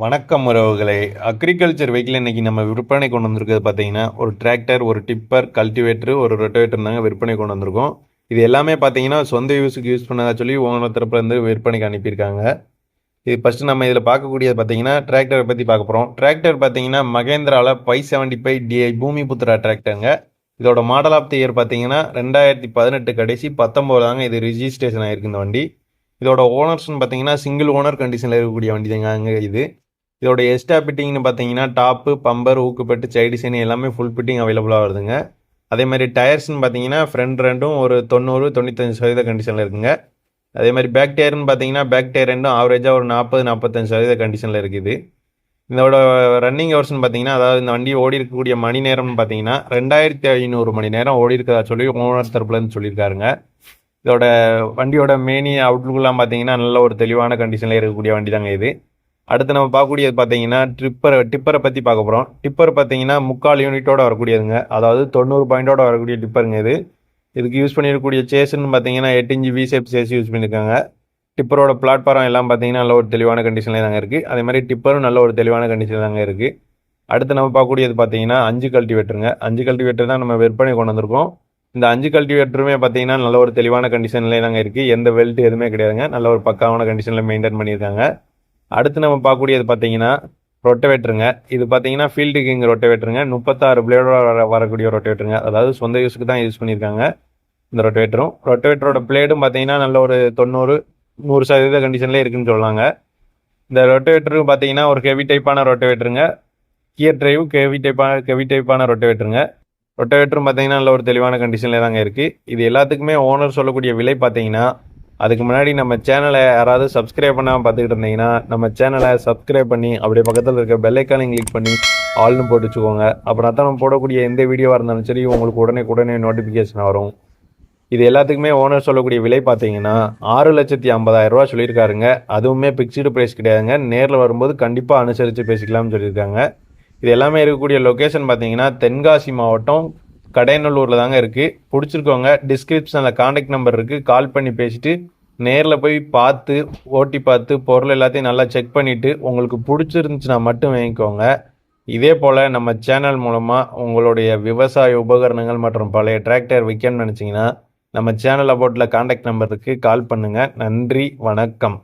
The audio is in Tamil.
வணக்கம் உறவுகளே. அக்ரிகல்ச்சர் வெஹிக்கிள் இன்னைக்கு நம்ம விற்பனை கொண்டு வந்திருக்கிறது பார்த்தீங்கன்னா ஒரு டிராக்டர் ஒரு டிப்பர் கல்டிவேட்டர் ஒரு ரொட்டவேட்டர் தாங்க விற்பனை கொண்டு வந்திருக்கோம். இது எல்லாமே பார்த்தீங்கன்னா சொந்த யூஸுக்கு யூஸ் பண்ணதாக சொல்லி ஓனர் தரப்புலேருந்து விற்பனைக்கு அனுப்பியிருக்காங்க. இது ஃபஸ்ட்டு நம்ம இதில் பார்க்கக்கூடியது பார்த்தீங்கன்னா டிராக்டரை பற்றி பார்க்க போகிறோம் டிராக்டர் பார்த்தீங்கன்னா மகேந்திராவில் five seventy five DI Bhoomiputra டிராக்டருங்க இதோட மாடல் ஆஃப் தி இயர் பார்த்தீங்கன்னா ரெண்டாயிரத்தி பதினெட்டு கடைசி பத்தொம்போது தாங்க இது ரிஜிஸ்ட்ரேஷன் ஆகிருக்கு இந்த வண்டி. இதோட ஓனர்ஸ்னு பார்த்தீங்கன்னா சிங்கிள் ஓனர் கண்டிஷனில் இருக்கக்கூடிய வண்டி தாங்க அங்கே இது. இதோட எக்ஸ்ட்ரா ஃபிட்டிங்னு பார்த்தீங்கன்னா டாப்பு பம்பர் ஊக்குப்பட்டு சைடிசைன் எல்லாமே ஃபுல் ஃபிட்டிங் அவைலபிளாக வருதுங்க. அதே மாதிரி டயர்ஸ்னு பார்த்தீங்கன்னா ஃப்ரண்ட் ரெண்டும் ஒரு தொண்ணூறு தொண்ணூத்தஞ்சு சதவீத கண்டிஷனில் இருக்குங்க. அதே மாதிரி பேக் டயர்னு பார்த்தீங்கன்னா பேக் டயர் ரெண்டும் ஆவரேஜாக ஒரு நாற்பது நாற்பத்தஞ்சு சதவீத கண்டிஷனில் இருக்குது. இதோட ரன்னிங் ஹவர்ஸ்னு பார்த்தீங்கன்னா அதாவது இந்த வண்டி ஓடி இருக்கக்கூடிய மணி நேரம்னு பார்த்தீங்கன்னா ரெண்டாயிரத்தி ஐநூறு மணி நேரம் ஓடி இருக்கதா சொல்லி ஓனர் தரப்புலேருந்து சொல்லியிருக்காருங்க. இதோட வண்டியோட மேனி அவுட்லுக்கெலாம் பார்த்தீங்கன்னா நல்ல ஒரு தெளிவான கண்டிஷனில் இருக்கக்கூடிய வண்டி தாங்க இது. அடுத்து நம்ம பார்க்கக்கூடியது பார்த்தீங்கன்னா ட்ரிப்பரை டிப்பரை பற்றி பார்க்க போகிறோம் டிப்பர் பார்த்தீங்கன்னா முக்கால் யூனிட்டோட வரக்கூடியதுங்க. அதாவது தொண்ணூறு பாயிண்டோட வரக்கூடிய டிப்பருங்க இது. இதுக்கு யூஸ் பண்ணியிருக்கக்கூடிய சேஸ்ன்னு பார்த்தீங்கன்னா எட்டு inch V shape chassis use பண்ணியிருக்காங்க டிப்பரோட பிளாட்ஃபாரம் எல்லாம் பார்த்தீங்கன்னா நல்ல ஒரு தெளிவான கண்டிஷனில் தாங்க இருக்குது அதே மாதிரி டிப்பரும் நல்ல ஒரு தெளிவான கண்டிஷனில் தாங்க இருக்குது அடுத்து நம்ம பார்க்கக்கூடியது பார்த்தீங்கன்னா அஞ்சு கல்டிவேட்டருங்க அஞ்சு கல்டிவேட்டர் தான் நம்ம விற்பனை கொண்டு வந்திருக்கோம். இந்த அஞ்சு கல்டிவேட்டருமே பார்த்தீங்கன்னா நல்ல ஒரு தெளிவான கண்டிஷன்லேயே தாங்க இருக்குது எந்த வெல்ட் எதுவுமே கிடையாதுங்க. நல்ல ஒரு பக்காவான கண்டிஷனில் மெயின்டைன் பண்ணியிருக்காங்க. அடுத்து நம்ம பார்க்கக்கூடியது பார்த்தீங்கன்னா ரொட்டவேட்டருங்க. இது பார்த்தீங்கன்னா ஃபீல்டு கிங் ரொட்டவேட்டருங்க. முப்பத்தாறு பிளேடோட வர வரக்கூடிய ரொட்டவேட்டருங்க. அதாவது சொந்த யூஸுக்கு தான் யூஸ் பண்ணியிருக்காங்க இந்த ரொட்டவேட்டரும். ரொட்டவேட்டரோட பிளேடும் பார்த்தீங்கன்னா நல்ல ஒரு தொண்ணூறு நூறு சதவீத கண்டிஷன்லேயே இருக்குன்னு சொல்லலாங்க இந்த ரொட்டவேட்டருக்கு பார்த்தீங்கன்னா ஒரு ஹெவி டைப்பான ரொட்டவேட்டருங்க. கியர் டிரைவ் ஹெவி டைப்பான ஹெவி டைப்பான ரொட்டவேட்டருங்க. ரொட்டவேட்டரும் பார்த்தீங்கன்னா நல்ல ஒரு தெளிவான கண்டிஷனில் தாங்க இருக்குது இது எல்லாத்துக்குமே ஓனர் சொல்லக்கூடிய விலை பார்த்தீங்கன்னா அதுக்கு முன்னாடி நம்ம சேனலை யாராவது சப்ஸ்கிரைப் பண்ணாமல் பார்த்துக்கிட்டு இருந்தீங்கன்னா நம்ம சேனலை சப்ஸ்கிரைப் பண்ணி அப்படியே பக்கத்தில் இருக்க பெல்லைக்கானையும் கிளிக் பண்ணி ஆல்னு போட்டு வச்சுக்கோங்க. அப்புறம் தான் நம்ம போடக்கூடிய எந்த வீடியோவாக இருந்தாலும் சரி உங்களுக்கு உடனே உடனே நோட்டிஃபிகேஷன் வரும். இது எல்லாத்துக்குமே ஓனர் சொல்லக்கூடிய விலை பார்த்தீங்கன்னா ஆறு லட்சத்தி ஐம்பதாயிரம் ரூபா சொல்லியிருக்காருங்க. அதுவுமே பிக்ஸ்டு ப்ரைஸ் கிடையாதுங்க. நேரில் வரும்போது கண்டிப்பாக அனுசரித்து பேசிக்கலாம்னு சொல்லியிருக்காங்க. இது எல்லாமே இருக்கக்கூடிய லொக்கேஷன் பார்த்தீங்கன்னா தென்காசி மாவட்டம் கடையநல்லூரில் தாங்க இருக்குது பிடிச்சிருக்கோங்க டிஸ்கிரிப்ஷனில் காண்டாக்ட் நம்பர் இருக்குது கால் பண்ணி பேசிட்டு நேரில் போய் பார்த்து ஓட்டி பார்த்து பொருள் எல்லாத்தையும் நல்லா செக் பண்ணிவிட்டு உங்களுக்கு பிடிச்சிருந்துச்சுன்னா மட்டும் வாங்கிக்கோங்க. இதே போல் நம்ம சேனல் மூலமாக உங்களுடைய விவசாய உபகரணங்கள் மற்றும் பழைய டிராக்டர் விற்கணும்னு நினச்சிங்கன்னா நம்ம சேனல் அபவுட்டில் காண்டாக்ட் நம்பருக்கு கால் பண்ணுங்கள் நன்றி வணக்கம்.